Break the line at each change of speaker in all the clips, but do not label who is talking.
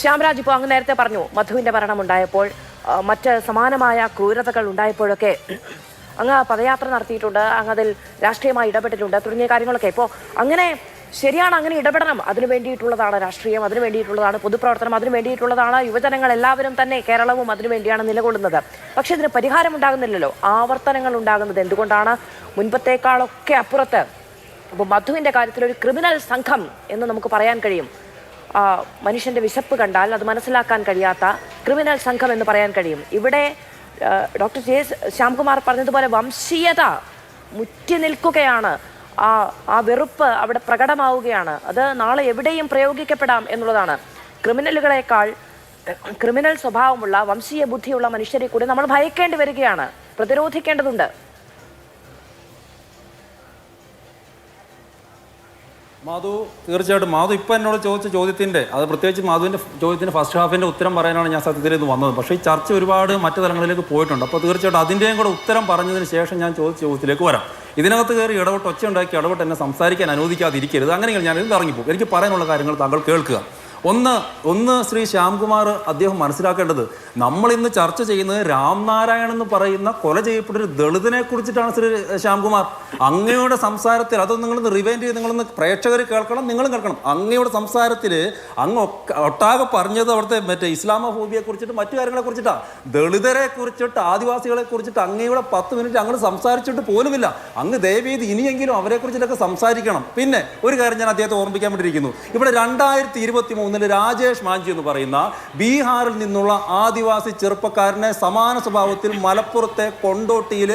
ശ്യാംരാജ് ഇപ്പോൾ അങ്ങ് നേരത്തെ പറഞ്ഞു മധുവിന്റെ മരണം ഉണ്ടായപ്പോൾ മറ്റ് സമാനമായ ക്രൂരതകൾ ഉണ്ടായപ്പോഴൊക്കെ അങ്ങ് പദയാത്ര നടത്തിയിട്ടുണ്ട് അങ്ങ് അതിൽ രാഷ്ട്രീയമായി ഇടപെട്ടിട്ടുണ്ട് തുടങ്ങിയ കാര്യങ്ങളൊക്കെ ഇപ്പോൾ അങ്ങനെ ശരിയാണ് അങ്ങനെ ഇടപെടണം അതിനു വേണ്ടിയിട്ടുള്ളതാണ് രാഷ്ട്രീയം അതിനു വേണ്ടിയിട്ടുള്ളതാണ് പൊതുപ്രവർത്തനം അതിനു വേണ്ടിയിട്ടുള്ളതാണ് യുവജനങ്ങൾ എല്ലാവരും തന്നെ കേരളവും അതിനു വേണ്ടിയാണ് നിലകൊള്ളുന്നത് പക്ഷേ ഇതിന് പരിഹാരം ഉണ്ടാകുന്നില്ലല്ലോ ആവർത്തനങ്ങൾ ഉണ്ടാകുന്നത് എന്തുകൊണ്ടാണ് മുൻപത്തേക്കാളൊക്കെ അപ്പുറത്ത് അപ്പോൾ മധുവിൻ്റെ കാര്യത്തിൽ ഒരു ക്രിമിനൽ സംഘം എന്ന് നമുക്ക് പറയാൻ കഴിയും മനുഷ്യന്റെ വിശപ്പ് കണ്ടാൽ അത് മനസ്സിലാക്കാൻ കഴിയാത്ത ക്രിമിനൽ സംഘം എന്ന് പറയാൻ കഴിയും ഇവിടെ ഡോക്ടർ ജെ ശ്യാംകുമാർ പറഞ്ഞതുപോലെ വംശീയത മുറ്റി നിൽക്കുകയാണ് ആ ആ വെറുപ്പ് അവിടെ പ്രകടമാവുകയാണ് അത് നാളെ എവിടെയും പ്രയോഗിക്കപ്പെടാം എന്നുള്ളതാണ് ക്രിമിനലുകളെക്കാൾ ക്രിമിനൽ സ്വഭാവമുള്ള വംശീയ ബുദ്ധിയുള്ള മനുഷ്യരെ കൂടി നമ്മൾ ഭയക്കേണ്ടി വരികയാണ് പ്രതിരോധിക്കേണ്ടതുണ്ട്
മാധു തീർച്ചയായിട്ടും മാധു ഇപ്പം എന്നോട് ചോദിച്ച ചോദ്യത്തിൻ്റെ അത് പ്രത്യേകിച്ച് മാധുവിൻ്റെ ചോദ്യത്തിൻ്റെ ഫസ്റ്റ് ഹാഫിൻ്റെ ഉത്തരം പറയാനാണ് ഞാൻ സത്യത്തിൽ ഇന്ന് വന്നത് പക്ഷേ ഈ ചർച്ച ഒരുപാട് മറ്റു തലങ്ങളിലേക്ക് പോയിട്ടുണ്ട് അപ്പോൾ തീർച്ചയായിട്ടും അതിൻ്റെയും കൂടെ ഉത്തരം പറഞ്ഞതിന് ശേഷം ഞാൻ ചോദിച്ച ചോദ്യത്തിലേക്ക് വരാം ഇതിനകത്ത് കയറി ഇടപെട്ട് ഉണ്ടാക്കി ഇടപെട്ട് എന്നെ സംസാരിക്കാൻ അനുവദിക്കാതിരിക്കരുത് അങ്ങനെയെങ്കിൽ ഞാൻ ഇറങ്ങിപ്പോകും എനിക്ക് പറയാനുള്ള കാര്യങ്ങൾ താങ്കൾ കേൾക്കുക ഒന്ന് ഒന്ന് ശ്രീ ശ്യാംകുമാർ അദ്ദേഹം മനസ്സിലാക്കേണ്ടത് നമ്മൾ ഇന്ന് ചർച്ച ചെയ്യുന്നത് രാംനാരായണൻ എന്ന് പറയുന്ന കൊല ചെയ്യപ്പെട്ട ഒരു ദളിതനെ കുറിച്ചിട്ടാണ് ശ്രീ ശ്യാംകുമാർ അങ്ങയുടെ സംസാരത്തിൽ അതൊന്നും നിങ്ങളൊന്ന് റിവൈൻഡ് ചെയ്ത് നിങ്ങളൊന്ന് പ്രേക്ഷകർ കേൾക്കണം നിങ്ങളും കേൾക്കണം അങ്ങയുടെ സംസാരത്തിൽ അങ്ങ് ഒട്ടാകെ പറഞ്ഞത് അവിടുത്തെ മറ്റേ ഇസ്ലാമോഫോബിയെ കുറിച്ചിട്ട് മറ്റു കാര്യങ്ങളെ കുറിച്ചിട്ടാണ് ദളിതരെ കുറിച്ചിട്ട് ആദിവാസികളെ കുറിച്ചിട്ട് അങ്ങയുടെ പത്ത് മിനിറ്റ് അങ്ങോട്ട് സംസാരിച്ചിട്ട് പോലുമില്ല അങ്ങ് ദയവീത് ഇനിയെങ്കിലും കുറിച്ചിട്ടൊക്കെ സംസാരിക്കണം പിന്നെ ഒരു കാര്യം ഞാൻ അദ്ദേഹത്തെ ഓർമ്മിക്കാൻ വേണ്ടിയിരിക്കുന്നു ഇവിടെ രണ്ടായിരത്തി ഇരുപത്തി മൂന്ന് മൂന്നിൽ രാജേഷ് മാഞ്ചി എന്ന് പറയുന്ന ബീഹാറിൽ നിന്നുള്ള ആദിവാസി ചെറുപ്പക്കാരനെ സമാന സ്വഭാവത്തിൽ മലപ്പുറത്തെ കൊണ്ടോട്ടിയിൽ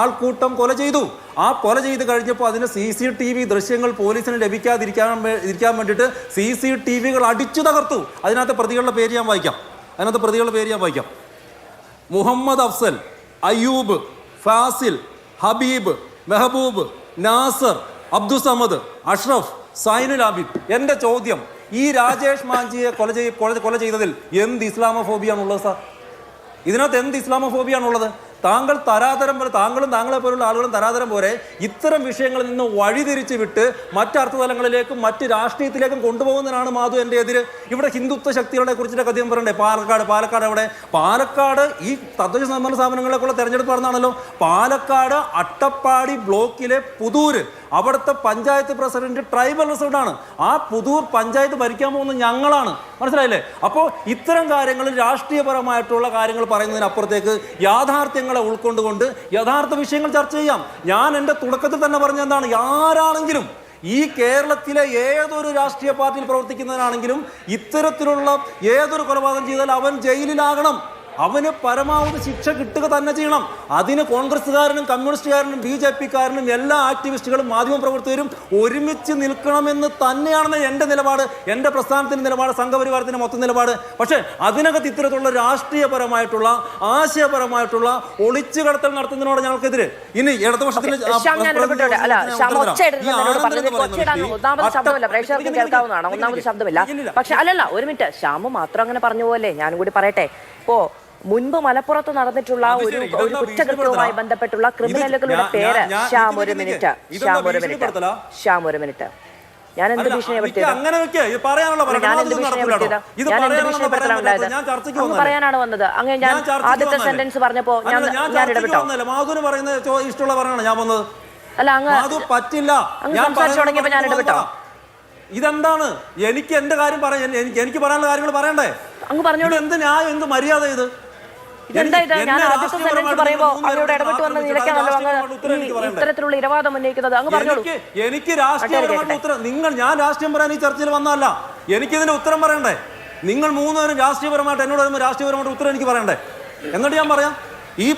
ആൾക്കൂട്ടം കൊല ചെയ്തു ആ കൊല ചെയ്ത് കഴിഞ്ഞപ്പോൾ അതിന് സി സി ടി വി ദൃശ്യങ്ങൾ പോലീസിന് ലഭിക്കാതിരിക്കാൻ ഇരിക്കാൻ വേണ്ടിയിട്ട് സി സി ടി വികൾ അടിച്ചു തകർത്തു അതിനകത്ത് പ്രതികളുടെ പേര് ഞാൻ വായിക്കാം അതിനകത്ത് പ്രതികളുടെ പേര് ഞാൻ വായിക്കാം മുഹമ്മദ് അഫ്സൽ അയ്യൂബ് ഫാസിൽ ഹബീബ് മെഹബൂബ് നാസർ അബ്ദുസമദ് അഷ്റഫ് സൈനുൽ ആബിദ് എൻ്റെ ചോദ്യം ഈ രാജേഷ് മാഞ്ചിയെ കൊല ചെയ് കൊല ചെയ്തതിൽ എന്ത് ഇസ്ലാമോഫോബിയാണുള്ളത് സാർ ഇതിനകത്ത് എന്ത് ഇസ്ലാമോഫോബിയാണുള്ളത് താങ്കൾ തരാതരം പോലെ താങ്കളും താങ്കളെ പോലുള്ള ആളുകളും തരാതരം പോലെ ഇത്തരം വിഷയങ്ങളിൽ നിന്ന് വഴിതിരിച്ച് വിട്ട് മറ്റ് അർത്ഥതലങ്ങളിലേക്കും മറ്റ് രാഷ്ട്രീയത്തിലേക്കും കൊണ്ടുപോകുന്നതിനാണ് മാധു എൻ്റെ എതിര് ഇവിടെ ഹിന്ദുത്വ ശക്തികളെ കുറിച്ചിട്ടൊക്കെ അധികം പറയണ്ടേ പാലക്കാട് പാലക്കാട് അവിടെ പാലക്കാട് ഈ തദ്ദേശ സ്വയംഭരണ സ്ഥാപനങ്ങളിലേക്കുള്ള തെരഞ്ഞെടുപ്പ് നടന്നാണല്ലോ പാലക്കാട് അട്ടപ്പാടി ബ്ലോക്കിലെ പുതൂര് അവിടുത്തെ പഞ്ചായത്ത് പ്രസിഡന്റ് ട്രൈബൽ റിസോർട്ടാണ് ആ പുതൂർ പഞ്ചായത്ത് ഭരിക്കാൻ പോകുന്ന ഞങ്ങളാണ് മനസ്സിലായില്ലേ അപ്പോൾ ഇത്തരം കാര്യങ്ങൾ രാഷ്ട്രീയപരമായിട്ടുള്ള കാര്യങ്ങൾ പറയുന്നതിനപ്പുറത്തേക്ക് യാഥാർത്ഥ്യങ്ങളെ ഉൾക്കൊണ്ടുകൊണ്ട് യഥാർത്ഥ വിഷയങ്ങൾ ചർച്ച ചെയ്യാം ഞാൻ എൻ്റെ തുടക്കത്തിൽ തന്നെ പറഞ്ഞ എന്താണ് ആരാണെങ്കിലും ഈ കേരളത്തിലെ ഏതൊരു രാഷ്ട്രീയ പാർട്ടിയിൽ പ്രവർത്തിക്കുന്നതിനാണെങ്കിലും ഇത്തരത്തിലുള്ള ഏതൊരു കൊലപാതകം ചെയ്താൽ അവൻ ജയിലിലാകണം അവന് പരമാവധി ശിക്ഷ കിട്ടുക തന്നെ ചെയ്യണം അതിന് കോൺഗ്രസ്സുകാരനും കമ്മ്യൂണിസ്റ്റുകാരനും ബി ജെ പിക്കാരനും എല്ലാ ആക്ടിവിസ്റ്റുകളും മാധ്യമപ്രവർത്തകരും ഒരുമിച്ച് നിൽക്കണമെന്ന് തന്നെയാണ് എൻ്റെ നിലപാട് എൻ്റെ പ്രസ്ഥാനത്തിൻ്റെ നിലപാട് സംഘപരിവാരത്തിൻ്റെ മൊത്തം നിലപാട് പക്ഷേ അതിനകത്ത് ഇത്തരത്തിലുള്ള രാഷ്ട്രീയപരമായിട്ടുള്ള ആശയപരമായിട്ടുള്ള ഒളിച്ചു കടത്തൽ നടത്തുന്നതിനോട് ഞങ്ങൾക്കെതിരെ ഇനി ഇടതുപക്ഷത്തിന്
ഒന്നാമത് ശബ്ദമില്ല പക്ഷെ അല്ലല്ല ഒരു മിനിറ്റ് ശ്യാമു മാത്രം അങ്ങനെ പറഞ്ഞു പോലെ ഞാനും കൂടി പറയട്ടെ ഇപ്പോ മുൻപ് മലപ്പുറത്ത് നടന്നിട്ടുള്ള ഒരു കുറ്റകൃത്യവുമായി ബന്ധപ്പെട്ടുള്ള ക്രിമിനലുകളുടെ പേര് ശ്യാം ഒരു മിനിറ്റ് ശ്യാം ഒരു മിനിറ്റ് ശ്യാം ഒരു മിനിറ്റ് ഞാൻ എന്ത്
ഭീഷണിയാണ്
പറയാനാണ് വന്നത് അങ്ങനെ ഞാൻ ആദ്യത്തെ സെന്റൻസ് പറഞ്ഞപ്പോ ഞാൻ പറയുന്നത് ഞാൻ വന്നത് അല്ല പറ്റില്ല ഞാൻ സംസാരിച്ചു ഞാൻ ഇടപെട്ടോ
ഇതെന്താണ് എനിക്ക് എന്റെ കാര്യം പറയാൻ എനിക്ക് പറയാനുള്ള കാര്യങ്ങൾ പറയണ്ടേ അങ്ങ് പറഞ്ഞോളൂ എന്ത് ന്യായം എന്ത് മര്യാദ ഇത്
ഞാൻ വന്ന ഇരവാദം ഉന്നയിക്കുന്നത് അങ്ങ് പറഞ്ഞോളൂ എനിക്ക് രാഷ്ട്രീയപരമായിട്ട് ഉത്തരം നിങ്ങൾ ഞാൻ രാഷ്ട്രീയം പറയാൻ ഈ ചർച്ചയിൽ വന്നതല്ല എനിക്കിതിന് ഉത്തരം പറയണ്ടേ നിങ്ങൾ മൂന്നുപേരും രാഷ്ട്രീയപരമായിട്ട് എന്നോട് വരുമ്പോൾ രാഷ്ട്രീയപരമായിട്ട് ഉത്തരം എനിക്ക് പറയണ്ടേ എന്നിട്ട് ഞാൻ പറയാം ഈ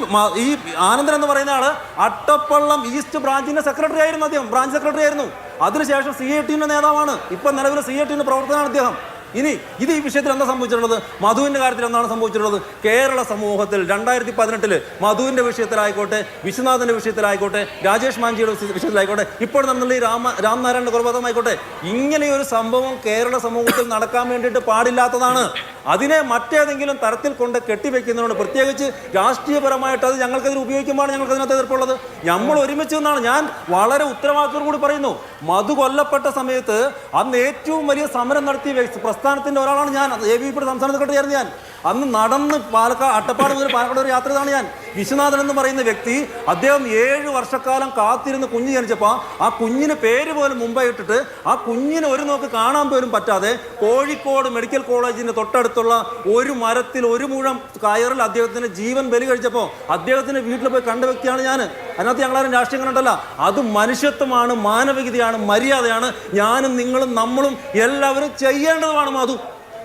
ഈ ആനന്ദൻ എന്ന് പറയുന്ന ആള് അട്ടപ്പള്ളം ഈസ്റ്റ് ബ്രാഞ്ചിന്റെ സെക്രട്ടറി ആയിരുന്നു അദ്ദേഹം ബ്രാഞ്ച് സെക്രട്ടറി ആയിരുന്നു അതിനുശേഷം സി ഐ ടിന്റെ നേതാവാണ് ഇപ്പൊ നിലവിൽ സി ഐ ടിന്റെ പ്രവർത്തനമാണ് അദ്ദേഹം ഇനി ഇത് ഈ വിഷയത്തിൽ എന്താ സംഭവിച്ചിട്ടുള്ളത് മധുവിൻ്റെ കാര്യത്തിൽ എന്താണ് സംഭവിച്ചിട്ടുള്ളത് കേരള സമൂഹത്തിൽ രണ്ടായിരത്തി പതിനെട്ടിൽ മധുവിൻ്റെ വിഷയത്തിലായിക്കോട്ടെ വിശ്വനാഥൻ്റെ വിഷയത്തിലായിക്കോട്ടെ രാജേഷ് മാഞ്ചിയുടെ വിഷയത്തിലായിക്കോട്ടെ ഇപ്പോൾ നമ്മൾ ഈ രാമ രാംനാരായണൻ്റെ കൊലപാതകമായിക്കോട്ടെ ഇങ്ങനെയൊരു സംഭവം കേരള സമൂഹത്തിൽ നടക്കാൻ വേണ്ടിയിട്ട് പാടില്ലാത്തതാണ് അതിനെ മറ്റേതെങ്കിലും തരത്തിൽ കൊണ്ട് കെട്ടിവെക്കുന്നതുകൊണ്ട് പ്രത്യേകിച്ച് രാഷ്ട്രീയപരമായിട്ട് അത് ഞങ്ങൾക്കതിന് ഉപയോഗിക്കുമ്പോൾ ഞങ്ങൾക്ക് അതിനകത്ത് എതിർപ്പുള്ളത് നമ്മൾ ഒരുമിച്ച് നിന്നാണ് ഞാൻ വളരെ ഉത്തരവാദിത്തോടു കൂടി പറയുന്നു മധു കൊല്ലപ്പെട്ട സമയത്ത് അന്ന് ഏറ്റവും വലിയ സമരം നടത്തിയ പ്രസ്ഥാനത്തിൻ്റെ ഒരാളാണ് ഞാൻ എ ബി പി സംസ്ഥാന സെക്രട്ടറി ഞാൻ അന്ന് നടന്ന് പാലക്കാട് അട്ടപ്പാട് മുതൽ പാലക്കാട് ഒരു യാത്ര ഞാൻ വിശ്വനാഥൻ എന്ന് പറയുന്ന വ്യക്തി അദ്ദേഹം ഏഴ് വർഷക്കാലം കാത്തിരുന്ന് കുഞ്ഞ് ജനിച്ചപ്പോൾ ആ കുഞ്ഞിന് പേര് പോലും മുമ്പേ ഇട്ടിട്ട് ആ കുഞ്ഞിനെ ഒരു നോക്ക് കാണാൻ പോലും പറ്റാതെ കോഴിക്കോട് മെഡിക്കൽ കോളേജിൻ്റെ തൊട്ടടുത്തുള്ള ഒരു മരത്തിൽ ഒരു മുഴം കയറിൽ അദ്ദേഹത്തിന് ജീവൻ ബലി കഴിച്ചപ്പോൾ അദ്ദേഹത്തിൻ്റെ വീട്ടിൽ പോയി കണ്ട വ്യക്തിയാണ് ഞാൻ അതിനകത്ത് ഞങ്ങളാരും രാഷ്ട്രീയം കണ്ടല്ല അത് മനുഷ്യത്വമാണ് മാനവികതയാണ് മര്യാദയാണ് ഞാനും നിങ്ങളും നമ്മളും എല്ലാവരും ചെയ്യേണ്ടതുമാണ് മാധു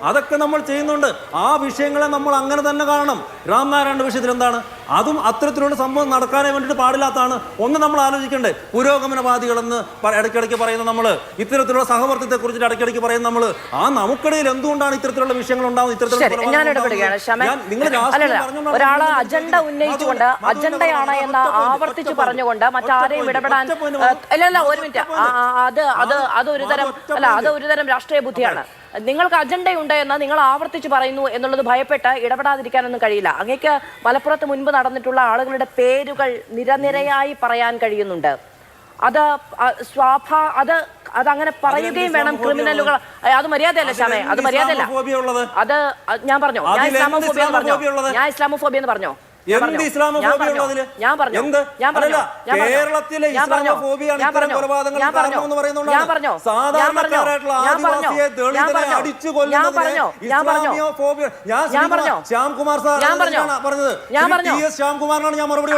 അതൊക്കെ നമ്മൾ ചെയ്യുന്നുണ്ട് ആ വിഷയങ്ങളെ നമ്മൾ അങ്ങനെ തന്നെ കാണണം രാംനാരായണ വിഷയത്തിൽ എന്താണ് അതും അത്തരത്തിലുള്ള സംഭവം നടക്കാനേ വേണ്ടിയിട്ട് പാടില്ലാത്തതാണ് ഒന്ന് നമ്മൾ ആലോചിക്കേണ്ടേ പുരോഗമനവാദികളെന്ന് ഇടയ്ക്കിടയ്ക്ക് പറയുന്ന നമ്മൾ ഇത്തരത്തിലുള്ള സഹവർത്തിത്തെക്കുറിച്ച് ഇടയ്ക്കിടയ്ക്ക് പറയുന്ന നമ്മൾ ആ നമുക്കിടയിൽ എന്തുകൊണ്ടാണ് ഇത്തരത്തിലുള്ള വിഷയങ്ങൾ ഉണ്ടാവുന്നത് ഇത്തരത്തിലുള്ള അജണ്ട അജണ്ടയാണ് ആവർത്തിച്ച് ഒരു മിനിറ്റ് അത് അത് അല്ല രാഷ്ട്രീയ ബുദ്ധിയാണ് നിങ്ങൾക്ക് അജണ്ടയുണ്ട് എന്ന് നിങ്ങൾ ആവർത്തിച്ച് പറയുന്നു എന്നുള്ളത് ഭയപ്പെട്ട് ഇടപെടാതിരിക്കാനൊന്നും കഴിയില്ല അങ്ങേക്ക് മലപ്പുറത്ത് മുൻപ് നടന്നിട്ടുള്ള ആളുകളുടെ പേരുകൾ നിരനിരയായി പറയാൻ കഴിയുന്നുണ്ട് അത് സ്വാഭാ അത് അതങ്ങനെ പറയുകയും വേണം ക്രിമിനലുകൾ അത് മര്യാദയല്ല ശ്യാമേ അത് മര്യാദയല്ല അത് ഞാൻ പറഞ്ഞോ ഞാൻ ഇസ്ലാമോഫോബിയ എന്ന് പറഞ്ഞോ ഞാൻ ഇസ്ലാമോഫോബിയ എന്ന് പറഞ്ഞോ എന്ത് ഇസ്ലാമോഫോബിയ ഉള്ളതില് എന്ത് അല്ല കേരളത്തിലെ ഇസ്ലാമോഫോബിയാണ് ഇത്തരം കൊലപാതകങ്ങൾ കാരണമെന്ന് പറയുന്നുണ്ടാണ് സാധാരണക്കാരായിട്ടുള്ള ആദിവാസിയെ ദളിതരെ അടിച്ചു കൊല്ലുന്നതിനെ ഇസ്ലാമിയോഫോബിയ ഞാൻ പറഞ്ഞു ശ്യാംകുമാർ സാർ ഞാൻ പറഞ്ഞു പറഞ്ഞത് ടി എസ് ശ്യാംകുമാറിനാണ് ഞാൻ മറുപടി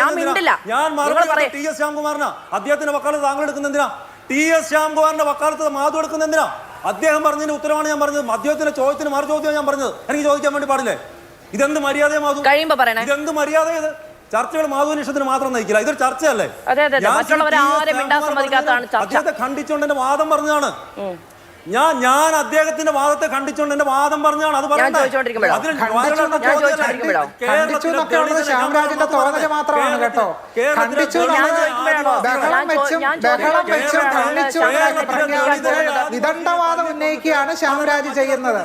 ഞാൻ മിണ്ടില്ല ഞാൻ മറുപടി ടി എസ് ശ്യാംകുമാറിനാ അദ്ദേഹത്തിന്റെ വക്കാലത്ത് താങ്കൾ എടുക്കുന്ന എന്തിനാ ടി എസ് ശ്യാംകുമാറിന്റെ വക്കാലത്ത് മാധു എടുക്കുന്ന എന്തിനാ അദ്ദേഹം പറഞ്ഞതിന് ഉത്തരമാണ് ഞാൻ പറഞ്ഞത് അദ്ദേഹത്തിന്റെ ചോദ്യത്തിന് മറു ചോദ്യം ഞാൻ പറഞ്ഞത് എനിക്ക് ചോദിക്കാൻ വേണ്ടി പാടില്ലേ ഇതെന്ത് മര്യാദ മാധു കഴിയുമ്പോ പറയണേ ഇതെന്ത് മര്യാദ ഇത് ചർച്ചകൾ മാധുവിന് മാത്രം നയിക്കില്ല ഇതൊരു ചർച്ചയല്ലേ അദ്ദേഹത്തെ ഖണ്ഡിച്ചുകൊണ്ട് വാദം പറഞ്ഞതാണ് ഞാൻ ഞാൻ അദ്ദേഹത്തിന്റെ വാദത്തെ ഖണ്ഡിച്ചുകൊണ്ട് എന്റെ വാദം പറഞ്ഞാണ് അത് വിദണ്ഡവാദം ഉന്നയിക്കുകയാണ് ശ്യാംരാജ് ചെയ്യുന്നത്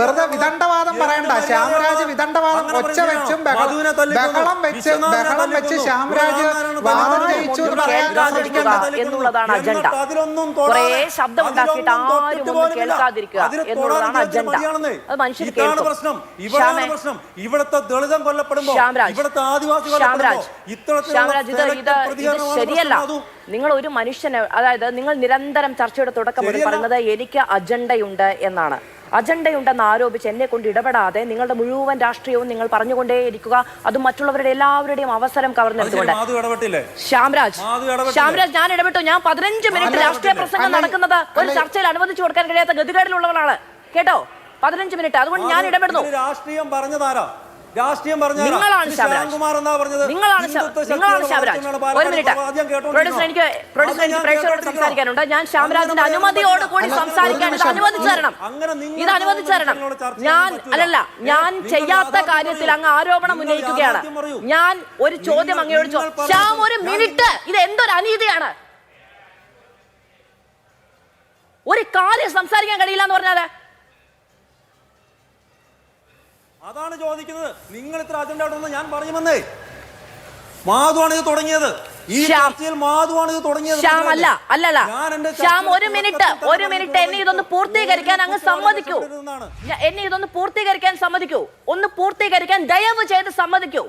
വെറുതെ വിദണ്ഡവാദം പറയണ്ട ശ്യാംരാജ് വിദണ്ഡവാദം ഒച്ച വെച്ചും ബഹളം വെച്ച് ബഹളം വെച്ച് ശ്യാംരാജ് വാദം ജയിച്ചു എന്നുള്ളതാണ് അജണ്ട അതിലൊന്നും ശബ്ദം കേൾക്കാതിരിക്കുക എന്നുള്ളതാണ് അജണ്ട അത് പ്രശ്നം ആദിവാസി ശരിയല്ല നിങ്ങൾ ഒരു മനുഷ്യനെ അതായത് നിങ്ങൾ നിരന്തരം ചർച്ചയുടെ തുടക്കം പറഞ്ഞത് എനിക്ക് അജണ്ടയുണ്ട് എന്നാണ് അജണ്ടയുണ്ടെന്ന് ആരോപിച്ച് എന്നെ കൊണ്ട് ഇടപെടാതെ നിങ്ങളുടെ മുഴുവൻ രാഷ്ട്രീയവും നിങ്ങൾ പറഞ്ഞുകൊണ്ടേയിരിക്കുക അത് മറ്റുള്ളവരുടെ എല്ലാവരുടെയും അവസരം കവർന്നെടുത്തുകൊണ്ട് ശ്യാംരാജ് ശ്യാംരാജ് ഞാൻ ഇടപെട്ടു ഞാൻ പതിനഞ്ച് മിനിറ്റ് രാഷ്ട്രീയ പ്രസംഗം നടക്കുന്നത് ഒരു ചർച്ചയിൽ അനുവദിച്ചു കൊടുക്കാൻ കഴിയാത്ത ഗതികേടിലുള്ളവരാണ് കേട്ടോ പതിനഞ്ച് മിനിറ്റ് അതുകൊണ്ട് ഞാൻ ഇടപെടുന്നു രാഷ്ട്രീയം പറഞ്ഞതാരോ രാഷ്ട്രീയം പറഞ്ഞു നിങ്ങളാണ് ശ്യാംകുമാർ എന്നാ പറഞ്ഞത് നിങ്ങളാണ് നിങ്ങളാണ് ശ്യാമരാജ് ഒരു മിനിറ്റ് പ്രൊഡ്യൂസർ എനിക്ക് പ്രൊഡ്യൂസർ എനിക്ക് പ്രേക്ഷകരോട് സംസാരിക്കാനുണ്ട് ഞാൻ ശ്യാമരാജിന്റെ അനുമതിയോട് കൂടി സംസാരിക്കാൻ ഇത് ഇത് അനുവദിച്ചു ഞാൻ അല്ലല്ല ഞാൻ ചെയ്യാത്ത കാര്യത്തിൽ അങ്ങ് ആരോപണം ഉന്നയിക്കുകയാണ് ഞാൻ ഒരു ചോദ്യം അങ്ങയോട് ശ്യാം ഒരു മിനിറ്റ് ഇത് എന്തൊരു അനീതിയാണ് ഒരു കാര്യം സംസാരിക്കാൻ കഴിയില്ല എന്ന് പറഞ്ഞാല് അതാണ് ചോദിക്കുന്നത് നിങ്ങൾ ഇത്ര അജണ്ട ഉണ്ടെന്ന് ഞാൻ പറയുമെന്നേ മാധുവാണ് ഇത് തുടങ്ങിയത് ശ്യാം അല്ല അല്ലല്ല ശ്യാം ഒരു മിനിറ്റ് ഒരു മിനിറ്റ് എന്നെ ഇതൊന്ന് പൂർത്തീകരിക്കാൻ അങ്ങ് സമ്മതിക്കൂ എന്നെ ഇതൊന്ന് പൂർത്തീകരിക്കാൻ സമ്മതിക്കൂ ഒന്ന് പൂർത്തീകരിക്കാൻ ദയവ് ചെയ്ത് സമ്മതിക്കൂ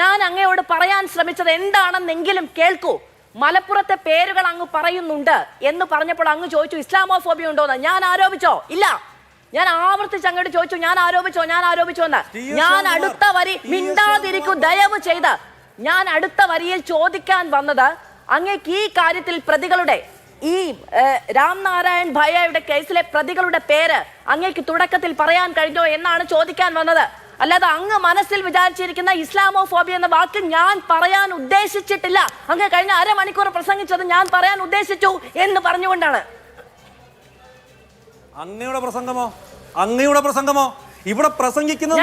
ഞാൻ അങ്ങയോട് പറയാൻ ശ്രമിച്ചത് എന്താണെന്നെങ്കിലും കേൾക്കൂ മലപ്പുറത്തെ പേരുകൾ അങ്ങ് പറയുന്നുണ്ട് എന്ന് പറഞ്ഞപ്പോൾ അങ്ങ് ചോദിച്ചു ഇസ്ലാമോഫോബിയ എന്ന് ഞാൻ ആരോപിച്ചോ ഇല്ല ഞാൻ ആവർത്തിച്ച് അങ്ങോട്ട് ചോദിച്ചു ഞാൻ ആരോപിച്ചോ ഞാൻ ആരോപിച്ചോ എന്ന് ഞാൻ അടുത്ത വരി മിണ്ടാതിരിക്കൂ ദയവ് ചെയ്ത് ഞാൻ അടുത്ത വരിയിൽ ചോദിക്കാൻ വന്നത് അങ്ങേക്ക് ഈ കാര്യത്തിൽ പ്രതികളുടെ ഈ രാംനാരായൺ ഭയയുടെ കേസിലെ പ്രതികളുടെ പേര് അങ്ങേക്ക് തുടക്കത്തിൽ പറയാൻ കഴിഞ്ഞോ എന്നാണ് ചോദിക്കാൻ വന്നത് അല്ലാതെ അങ്ങ് മനസ്സിൽ വിചാരിച്ചിരിക്കുന്ന ഇസ്ലാമോ ഫോബിയ എന്ന വാക്ക് ഞാൻ പറയാൻ ഉദ്ദേശിച്ചിട്ടില്ല അങ്ങ് കഴിഞ്ഞ അരമണിക്കൂർ പ്രസംഗിച്ചത് ഞാൻ പറയാൻ ഉദ്ദേശിച്ചു എന്ന് പറഞ്ഞുകൊണ്ടാണ് അങ്ങയുടെ പ്രസംഗമോ അങ്ങയുടെ പ്രസംഗമോ ഇവിടെ പ്രസംഗിക്കുന്നത്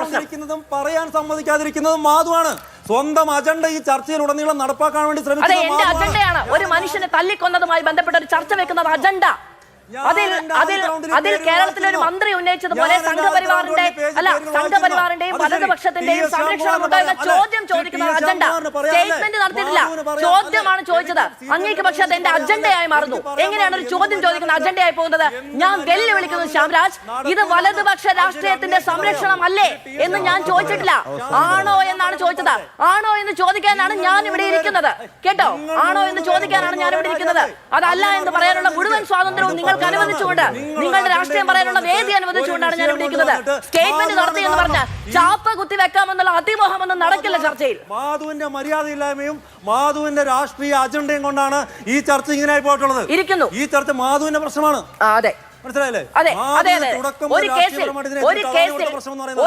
പ്രസംഗിക്കുന്നതും പറയാൻ സമ്മതിക്കാതിരിക്കുന്നതും മാധുവാണ് സ്വന്തം അജണ്ട ഈ ചർച്ചയിൽ ഉടനീളം നടപ്പാക്കാൻ വേണ്ടി ശ്രമിക്കുന്നത് ഒരു മനുഷ്യനെ തല്ലിക്കൊന്നതുമായി ബന്ധപ്പെട്ട ഒരു ചർച്ച വെക്കുന്നത് അജണ്ട അതിൽ അതിൽ അതിൽ കേരളത്തിലെ ഒരു മന്ത്രി ഉന്നയിച്ചത് പോലെ സംഘപരിവാറിന്റെ അല്ല സംഘപരിവാറിന്റെയും വലതുപക്ഷത്തിന്റെയും സംരക്ഷണം മുതലായ ചോദ്യം ചോദിക്കുന്ന അജണ്ട സ്റ്റേറ്റ്മെന്റ് നടത്തിയിട്ടില്ല ചോദ്യമാണ് ചോദിച്ചത് അങ്ങേക്ക് പക്ഷെ അത് എന്റെ അജണ്ടയായി മാറുന്നു എങ്ങനെയാണ് ഒരു ചോദ്യം ചോദിക്കുന്ന അജണ്ടയായി പോകുന്നത് ഞാൻ വെല്ലുവിളിക്കുന്നു ശ്യാംരാജ് ഇത് വലതുപക്ഷ രാഷ്ട്രീയത്തിന്റെ സംരക്ഷണമല്ലേ എന്ന് ഞാൻ ചോദിച്ചിട്ടില്ല ആണോ എന്നാണ് ചോദിച്ചത് ആണോ എന്ന് ചോദിക്കാനാണ് ഞാൻ ഇവിടെ ഇരിക്കുന്നത് കേട്ടോ ആണോ എന്ന് ചോദിക്കാനാണ് ഞാൻ ഇവിടെ ഇരിക്കുന്നത് അതല്ല എന്ന് പറയാനുള്ള മുഴുവൻ സ്വാതന്ത്ര്യവും നിങ്ങൾ നിങ്ങൾക്ക് അനുവദിച്ചുകൊണ്ട് നിങ്ങളുടെ രാഷ്ട്രീയം പറയാനുള്ള വേദി അനുവദിച്ചുകൊണ്ടാണ് ഞാൻ ഇവിടെ ഇരിക്കുന്നത് സ്റ്റേറ്റ്മെന്റ് നടത്തി എന്ന് പറഞ്ഞാൽ ചാപ്പ കുത്തി വെക്കാമെന്നുള്ള അതിമോഹം ഒന്നും നടക്കില്ല ചർച്ചയിൽ മാധുവിന്റെ മര്യാദയില്ലായ്മയും മാധുവിന്റെ രാഷ്ട്രീയ അജണ്ടയും കൊണ്ടാണ് ഈ ചർച്ച ഇങ്ങനെ പോയിട്ടുള്ളത് ഇരിക്കുന്നു ഈ ചർച്ച മാധുവിന്റെ പ്രശ്നമാണ് അതെ മനസ്സിലായില്ലേ അതെ അതെ അതെ ഒരു കേസിൽ ഒരു കേസിൽ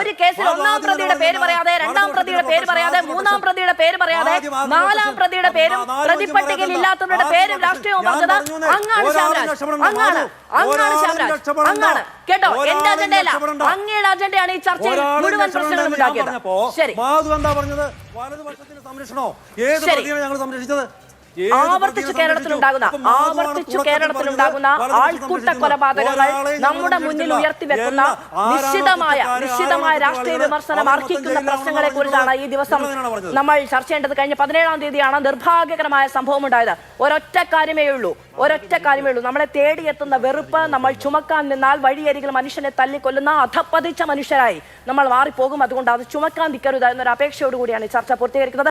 ഒരു കേസിൽ ഒന്നാം പ്രതിയുടെ പേര് പറയാതെ രണ്ടാം പ്രതിയുടെ പേര് പറയാതെ മൂന്നാം പ്രതിയുടെ പേര് പറയാതെ നാലാം പ്രതിയുടെ പേരും പ്രതിപട്ടികയിൽ ഇല്ലാത്തവരുടെ പേരും രാഷ്ട്രീയവും പറഞ്ഞത് അങ്ങാണ് ശ്യാമരാജ് അങ്ങാണ് അങ്ങാണ് ശ്യാമരാജ് അങ്ങാണ് കേട്ടോ എന്റെ അജണ്ടയല്ല അങ്ങയുടെ അജണ്ടയാണ് ഈ ചർച്ചയിൽ മുഴുവൻ പ്രശ്നങ്ങളും ഉണ്ടാക്കിയത് ശരി മാധു എന്താ പറഞ്ഞത് വലതുപക്ഷത്തിന് സംരക്ഷണോ ഏത് പ്രതിയാണ് ഞങ്ങൾ സംരക്ഷിച്ചത് കേരളത്തിൽ ഉണ്ടാകുന്ന ആവർത്തിച്ചു ഉണ്ടാകുന്ന ആൾക്കൂട്ട കൊലപാതകങ്ങൾ നമ്മുടെ മുന്നിൽ ഉയർത്തി വെക്കുന്ന നിശ്ചിതമായ നിശ്ചിതമായ രാഷ്ട്രീയ വിമർശനം അർഹിക്കുന്ന പ്രശ്നങ്ങളെ കുറിച്ചാണ് ഈ ദിവസം നമ്മൾ ചർച്ച ചെയ്യേണ്ടത് കഴിഞ്ഞ പതിനേഴാം തീയതിയാണ് നിർഭാഗ്യകരമായ സംഭവം ഉണ്ടായത് ഒരൊറ്റ കാര്യമേ ഉള്ളൂ ഒരൊറ്റ കാര്യമേ ഉള്ളൂ നമ്മളെ തേടിയെത്തുന്ന വെറുപ്പ് നമ്മൾ ചുമക്കാൻ നിന്നാൽ വഴിയരികിൽ മനുഷ്യനെ തല്ലിക്കൊല്ലുന്ന അധപ്പതിച്ച മനുഷ്യരായി നമ്മൾ മാറിപ്പോകും അതുകൊണ്ട് അത് ചുമക്കാൻ നിൽക്കരുത് എന്നൊരു അപേക്ഷയോടുകൂടിയാണ് ചർച്ച പൂർത്തീകരിക്കുന്നത്